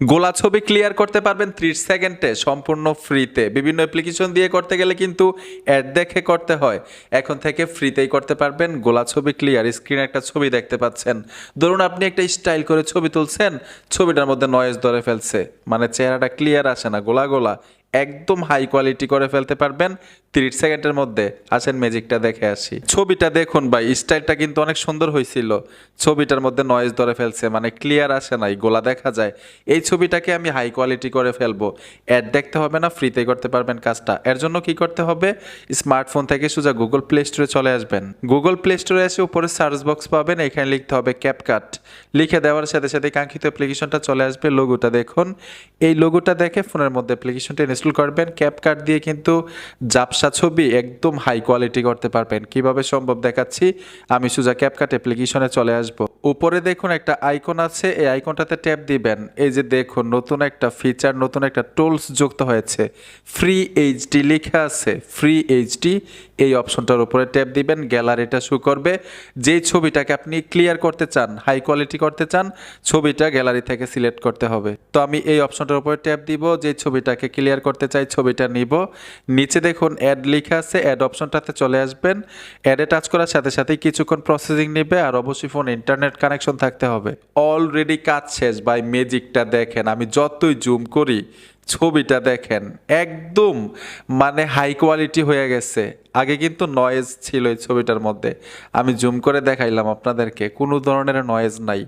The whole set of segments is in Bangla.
গোলা ছবি ক্লিয়ার করতে পারবেন ত্রিশ সেকেন্ডে, সম্পূর্ণ ফ্রিতে বিভিন্ন অ্যাপ্লিকেশন দিয়ে করতে গেলে কিন্তু অ্যাড দেখে করতে হয়। এখন থেকে ফ্রিতেই করতে পারবেন গোলা ছবি ক্লিয়ার স্ক্রিনে একটা ছবি দেখতে পাচ্ছেন। ধরুন আপনি একটা স্টাইল করে ছবি তুলছেন, ছবিটার মধ্যে নয়েজ ধরে ফেলছে মানে চেহারাটা ক্লিয়ার আসে না, গোলা গোলা। একদম হাই কোয়ালিটি করে ফেলতে পারবেন। তিরিশ সেকেন্ডের মধ্যে আসেন ম্যাজিকটা দেখে আসি। ছবিটা দেখুন ভাই স্টাইলটা কিন্তু অনেক সুন্দর হয়েছিল। ছবিটার মধ্যে নয়েজ ধরে ফেলছে মানে ক্লিয়ার আসে নাই গোলা দেখা যায়। এই ছবিটাকে আমি হাই কোয়ালিটি করে ফেলব। অ্যাড দেখতে হবে না ফ্রিতে করতে পারবেন কাজটা। এর জন্য কি করতে হবে? স্মার্টফোন থেকে সোজা গুগল প্লে স্টোরে চলে আসবেন। গুগল প্লে স্টোরে এসে উপরে সার্চ বক্স পাবেন, এখানে লিখতে হবে ক্যাপকাট লিখে দেওয়ার সাথে সাথে কাঙ্ক্ষিত অ্যাপ্লিকেশনটা চলে আসবে লোগোটা দেখুন। এই লোগোটা দেখে ফোনের মধ্যে অ্যাপ্লিকেশনটা ইনস্টল করবেন। ক্যাপকাট দিয়ে কিন্তু জাপসা ছবি একদম হাই কোয়ালিটি করতে পারবেন। কীভাবে সম্ভব দেখাচ্ছি? আমি সুজা ক্যাপকাট অ্যাপ্লিকেশনে চলে আসব। উপরে দেখুন একটা আইকন আছে, এই আইকনটাতে ট্যাপ দিবেন। এই যে দেখুন, নতুন একটা ফিচার নতুন একটা টুলস যুক্ত হয়েছে। ফ্রি এইচডি লেখা আছে ফ্রি এইচডি এই অপশনটার উপরে ট্যাপ দিবেন গ্যালারিটা শো করবে। যেই ছবিটাকে আপনি ক্লিয়ার করতে চান হাই কোয়ালিটি করতে চান, ছবিটা গ্যালারি থেকে সিলেক্ট করতে হবে। তো আমি এই অপশনটার উপরে ট্যাপ দিব, যে ছবিটাকে ক্লিয়ার করতে চাই, ছবিটা নিব। নিচে দেখুন অ্যাড লেখা আছে অ্যাড অপশনটাতে চলে আসবেন। অ্যাডে টাচ করার সাথে সাথেই কিছুক্ষণ প্রসেসিং নেবে, আর অবশ্যই ফোন ইন্টারনেট কানেকশন থাকতে হবে। অলরেডি কাজ শেষ বাই ম্যাজিকটা দেখেন আমি যতই জুম করি ছবিটা দেখেন, একদম মানে হাই কোয়ালিটি হয়ে গেছে। আগে কিন্তু নয়েজ ছিল এই ছবিটার মধ্যে। আমি জুম করে দেখাইলাম আপনাদেরকে, কোনো ধরনের নয়েজ নাই।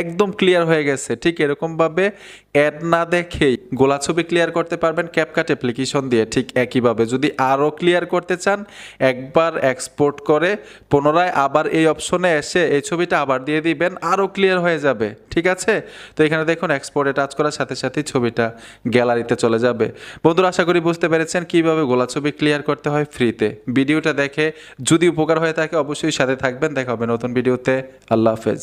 একদম ক্লিয়ার হয়ে গেছে, ঠিক এরকমভাবে অ্যাড না দেখেই গোলা ছবি ক্লিয়ার করতে পারবেন ক্যাপকাট অ্যাপ্লিকেশন দিয়ে ঠিক একইভাবে। যদি আরও ক্লিয়ার করতে চান, একবার এক্সপোর্ট করে, পুনরায় আবার এই অপশনে এসে এই ছবিটা আবার দিয়ে দিবেন, আরও ক্লিয়ার হয়ে যাবে, ঠিক আছে? তো এখানে দেখুন এক্সপোর্টে টাচ করার সাথে সাথে ছবিটা গ্যালারিতে চলে যাবে। বন্ধুরা, আশা করি বুঝতে পেরেছেন কীভাবে গোলা ছবি ক্লিয়ার করতে হয় ফ্রিতে ভিডিওটা দেখে যদি উপকার হয়ে থাকে, অবশ্যই সাথে থাকবেন। দেখা হবে নতুন ভিডিওতে। আল্লাহ হাফেজ।